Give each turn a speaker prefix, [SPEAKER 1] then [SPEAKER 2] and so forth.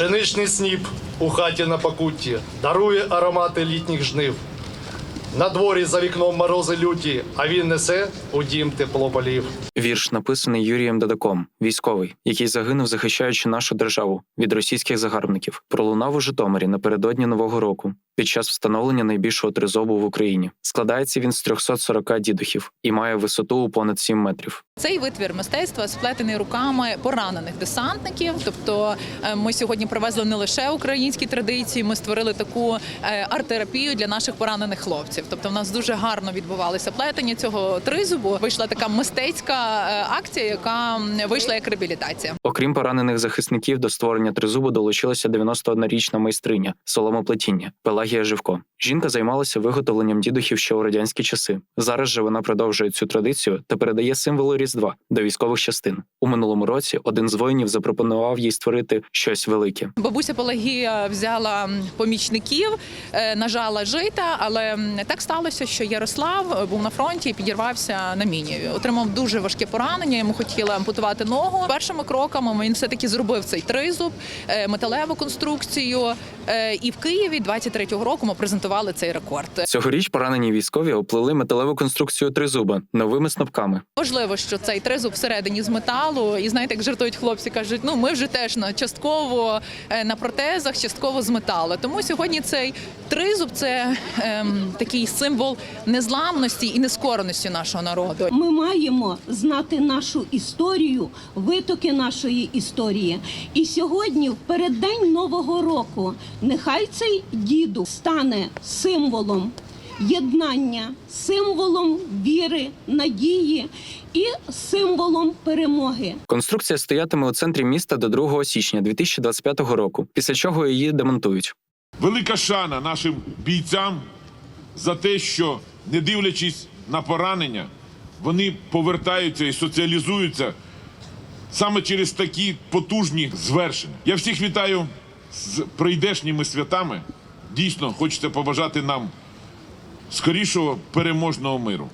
[SPEAKER 1] Пшеничний сніп у хаті на покутті дарує аромати літніх жнив. На дворі за вікном морози люті, а він несе у дім тепло полів.
[SPEAKER 2] Вірш написаний Юрієм Дадаком, військовий, який загинув, захищаючи нашу державу від російських загарбників. Пролунав у Житомирі напередодні нового року під час встановлення найбільшого тризобу в Україні. Складається він з 340 дідухів і має висоту у понад 7 метрів.
[SPEAKER 3] Цей витвір мистецтва сплетений руками поранених десантників. Тобто, е, ми сьогодні привезли не лише українські традиції, ми створили таку е, арт-терапію для наших поранених хлопців. Тобто, в нас дуже гарно відбувалися плетення цього тризубу. Вийшла така мистецька е, акція, яка вийшла як реабілітація.
[SPEAKER 2] Окрім поранених захисників, до створення тризубу долучилася 91-річна майстриня соломоплетіння Пелагія Живко. Жінка займалася виготовленням дідухів ще у радянські часи. Зараз же вона продовжує цю традицію та передає символи Різдва до військових частин. У минулому році один з воїнів запропонував їй створити щось велике.
[SPEAKER 3] Бабуся Пелагія взяла помічників, е, нажала жита, але так сталося, що Ярослав е, був на фронті і підірвався на міні. Отримав дуже важке поранення. Йому хотіли ампутувати ногу. Першими кроками він все таки зробив цей тризуб, е, металеву конструкцію. Е, І в Києві 23-го року ми презентували цей рекорд.
[SPEAKER 2] Цьогоріч поранені військові оплели металеву конструкцію тризуба новими снопками.
[SPEAKER 3] Можливо, що цей тризуб всередині з металу, і знаєте, як жартують хлопці, кажуть, ну ми вже теж на частково е, на протезах, частково з металу. Тому сьогодні цей тризуб це ем, такий символ незламності і нескореності нашого народу.
[SPEAKER 4] Ми маємо знати нашу історію, витоки нашої історії. І сьогодні, в переддень Нового року, нехай цей діду стане символом єднання, символом віри, надії і символом перемоги.
[SPEAKER 2] Конструкція стоятиме у центрі міста до 2 січня 2025 року, після чого її демонтують.
[SPEAKER 5] Велика шана нашим бійцям за те, що, не дивлячись на поранення, вони повертаються і соціалізуються саме через такі потужні звершення. Я всіх вітаю з прийдешніми святами. Дійсно, хочеться побажати нам скорішого переможного миру.